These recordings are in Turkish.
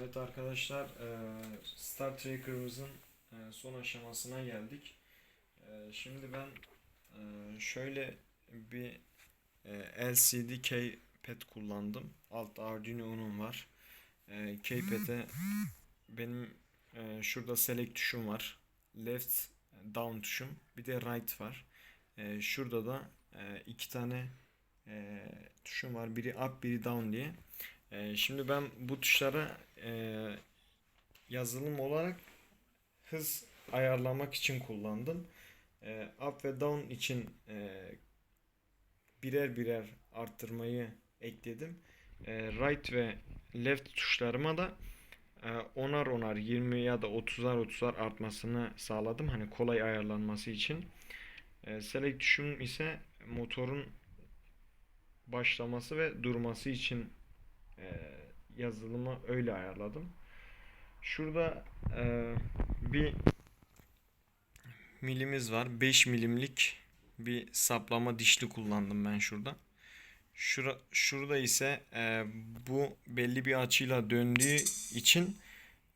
Evet arkadaşlar eee, Star Trekker'ımızın eee, son aşamasına geldik. Eee, Şimdi ben şöyle bir LCD keypad kullandım. Altta Arduino Uno'm var. Keypad'e benim şurada select tuşum var. Left down tuşum. Bir de right var. Şurada da iki tane tuşum var. Biri up, biri down diye. Ee, şimdi ben bu tuşlara e, yazılım olarak hız ayarlamak için kullandım. E, up ve down için e, birer birer arttırmayı ekledim. E, right ve left tuşlarıma da e, onar onar 20 ya da 30'ar 30'ar artmasını sağladım. Hani kolay ayarlanması için. E, select tuşum ise motorun başlaması ve durması için e, yazılımı öyle ayarladım. Şurada e, bir milimiz var. 5 milimlik bir saplama dişli kullandım ben şurada. Şura, şurada ise e, bu belli bir açıyla döndüğü için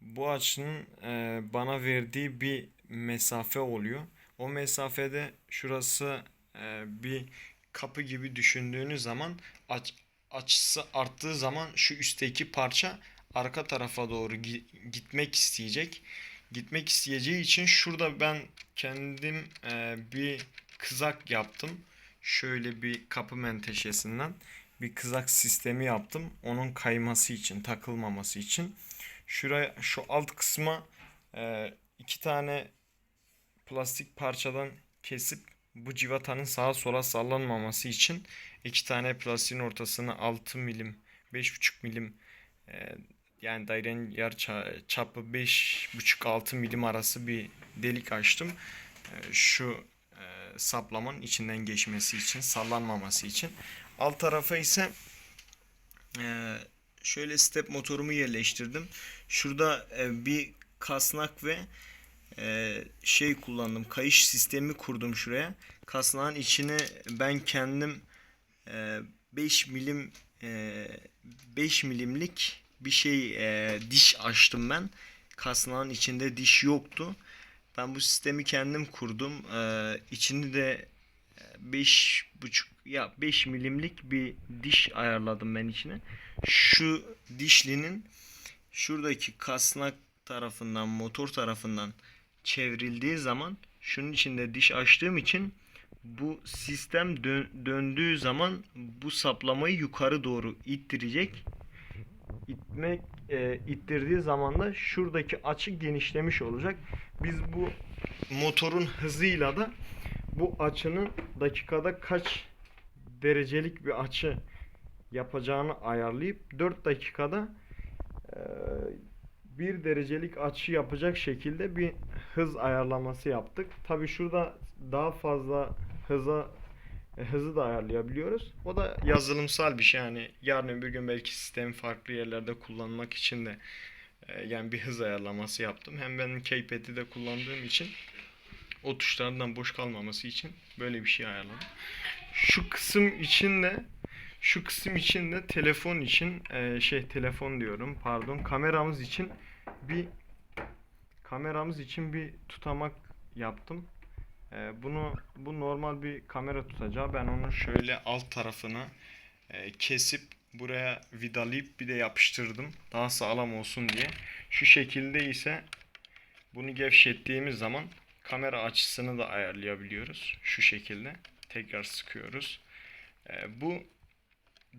bu açının e, bana verdiği bir mesafe oluyor. O mesafede şurası e, bir kapı gibi düşündüğünüz zaman aç, açısı arttığı zaman şu üstteki parça arka tarafa doğru gi- gitmek isteyecek. Gitmek isteyeceği için şurada ben kendim e, bir kızak yaptım. Şöyle bir kapı menteşesinden bir kızak sistemi yaptım. Onun kayması için, takılmaması için. Şuraya şu alt kısma e, iki tane plastik parçadan kesip bu civatanın sağa sola sallanmaması için iki tane plastiğin ortasına 6 milim 5,5 milim e, yani dairenin yer ça- çapı 5,5-6 milim arası bir delik açtım. E, şu e, saplamanın içinden geçmesi için sallanmaması için. Alt tarafa ise e, şöyle step motorumu yerleştirdim. Şurada e, bir kasnak ve e, şey kullandım. Kayış sistemi kurdum şuraya. Kasnağın içine ben kendim e, 5 milim e, 5 milimlik bir şey e, diş açtım ben. Kasnağın içinde diş yoktu. Ben bu sistemi kendim kurdum. E, içini de beş buçuk ya 5 milimlik bir diş ayarladım ben içine. Şu dişlinin şuradaki kasnak tarafından motor tarafından çevrildiği zaman şunun içinde diş açtığım için bu sistem dö- döndüğü zaman bu saplamayı yukarı doğru ittirecek. İtmek e, ittirdiği zaman da şuradaki açı genişlemiş olacak. Biz bu motorun hızıyla da bu açının dakikada kaç derecelik bir açı yapacağını ayarlayıp 4 dakikada e, 1 derecelik açı yapacak şekilde bir hız ayarlaması yaptık. Tabi şurada daha fazla hıza e, hızı da ayarlayabiliyoruz. O da yazılımsal bir şey yani yarın öbür gün belki sistemi farklı yerlerde kullanmak için de e, yani bir hız ayarlaması yaptım. Hem benim keypad'i de kullandığım için o tuşlardan boş kalmaması için böyle bir şey ayarladım. Şu kısım için de şu kısım için de telefon için e, şey telefon diyorum pardon kameramız için bir kameramız için bir tutamak yaptım. E, bunu bu normal bir kamera tutacağı. Ben onu şöyle alt tarafına e, kesip buraya vidalayıp bir de yapıştırdım. Daha sağlam olsun diye. Şu şekilde ise bunu gevşettiğimiz zaman kamera açısını da ayarlayabiliyoruz. Şu şekilde tekrar sıkıyoruz. E, bu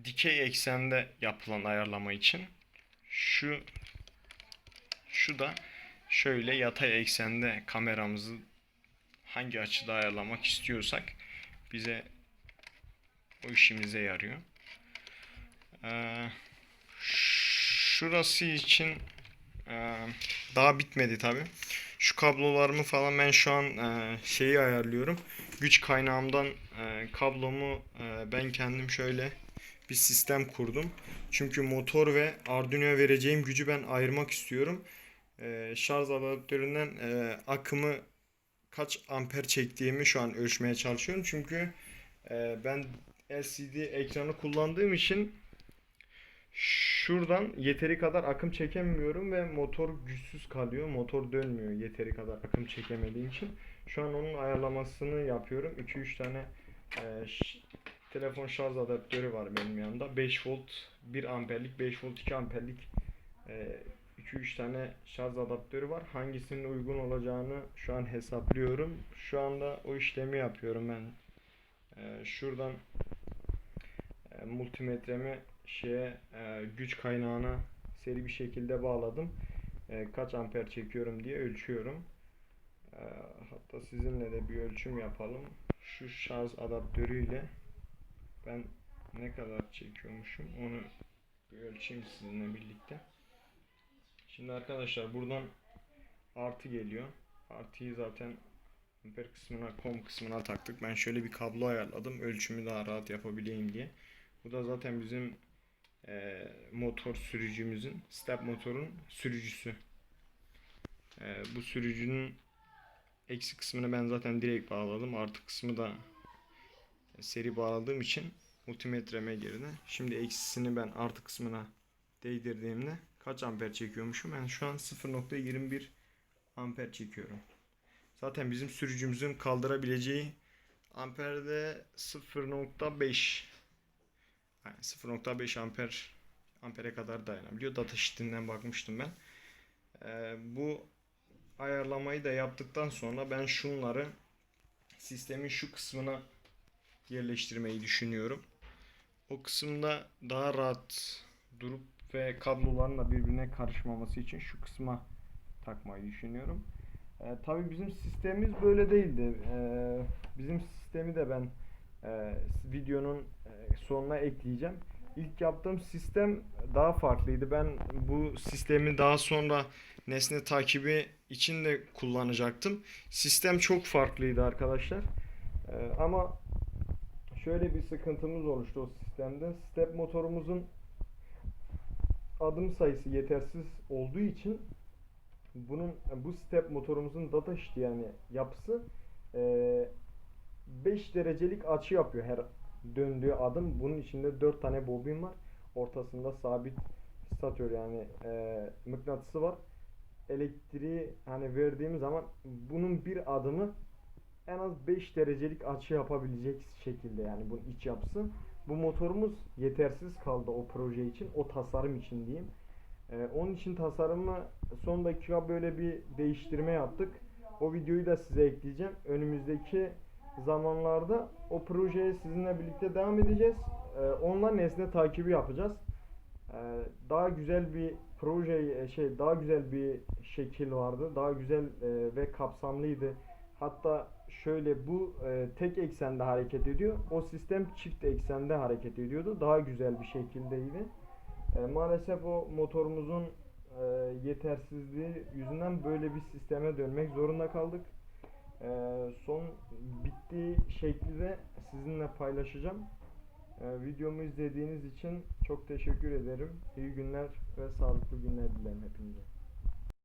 dikey eksende yapılan ayarlama için şu şu da şöyle yatay eksende kameramızı hangi açıda ayarlamak istiyorsak bize o işimize yarıyor. Ee, şurası için e, daha bitmedi tabi. Şu kablolarımı falan ben şu an e, şeyi ayarlıyorum. Güç kaynağımdan e, kablomu e, ben kendim şöyle bir sistem kurdum. Çünkü motor ve Arduino'ya vereceğim gücü ben ayırmak istiyorum. E, şarj adaptöründen e, akımı kaç amper çektiğimi şu an ölçmeye çalışıyorum. Çünkü e, ben LCD ekranı kullandığım için Şuradan yeteri kadar akım çekemiyorum ve motor güçsüz kalıyor. Motor dönmüyor yeteri kadar akım çekemediğim için. Şu an onun ayarlamasını yapıyorum. 2-3 tane e, telefon şarj adaptörü var benim yanımda. 5 volt 1 amperlik 5 volt 2 amperlik e, 2-3 tane şarj adaptörü var. Hangisinin uygun olacağını şu an hesaplıyorum. Şu anda o işlemi yapıyorum ben. E, şuradan e, multimetremi şeye e, güç kaynağına seri bir şekilde bağladım. E, kaç amper çekiyorum diye ölçüyorum. E, hatta sizinle de bir ölçüm yapalım. Şu şarj adaptörüyle ben ne kadar çekiyormuşum onu bir ölçeyim sizinle birlikte. Şimdi arkadaşlar buradan artı geliyor. Artıyı zaten amper kısmına, kom kısmına taktık. Ben şöyle bir kablo ayarladım. Ölçümü daha rahat yapabileyim diye. Bu da zaten bizim eee, motor sürücümüzün, step motorun sürücüsü. Eee, bu sürücünün eksi kısmını ben zaten direkt bağladım. Artı kısmı da seri bağladığım için multimetreme girdi. Şimdi eksisini ben artı kısmına değdirdiğimde kaç amper çekiyormuşum? Ben şu an 0.21 amper çekiyorum. Zaten bizim sürücümüzün kaldırabileceği amperde 0.5 yani 0.5 amper ampere kadar dayanabiliyor. Data sheetinden bakmıştım ben. Ee, bu ayarlamayı da yaptıktan sonra ben şunları sistemin şu kısmına yerleştirmeyi düşünüyorum. O kısımda daha rahat durup ve kabloların da birbirine karışmaması için şu kısma takmayı düşünüyorum. Ee, tabii bizim sistemimiz böyle değildi. Ee, bizim sistemi de ben e, videonun e, sonuna ekleyeceğim. İlk yaptığım sistem daha farklıydı. Ben bu sistemi daha sonra nesne takibi için de kullanacaktım. Sistem çok farklıydı arkadaşlar. Ee, ama şöyle bir sıkıntımız oluştu o sistemde. Step motorumuzun adım sayısı yetersiz olduğu için bunun bu step motorumuzun data sheet yani yapısı eee 5 derecelik açı yapıyor her döndüğü adım. Bunun içinde 4 tane bobin var. Ortasında sabit statör yani eee mıknatısı var. Elektriği hani verdiğimiz zaman bunun bir adımı en az 5 derecelik açı yapabilecek şekilde yani bunun iç yapısı. Bu motorumuz yetersiz kaldı o proje için, o tasarım için diyeyim. Ee, onun için tasarımı son dakika böyle bir değiştirme yaptık. O videoyu da size ekleyeceğim. Önümüzdeki zamanlarda o projeye sizinle birlikte devam edeceğiz. Ee, onunla nesne takibi yapacağız. Ee, daha güzel bir proje şey daha güzel bir şekil vardı. Daha güzel e, ve kapsamlıydı. Hatta şöyle bu e, tek eksende hareket ediyor. O sistem çift eksende hareket ediyordu. Daha güzel bir şekildeydi. E, maalesef o motorumuzun e, yetersizliği yüzünden böyle bir sisteme dönmek zorunda kaldık. E, son bittiği şekli de sizinle paylaşacağım. E, videomu izlediğiniz için çok teşekkür ederim. İyi günler ve sağlıklı günler dilerim hepinize.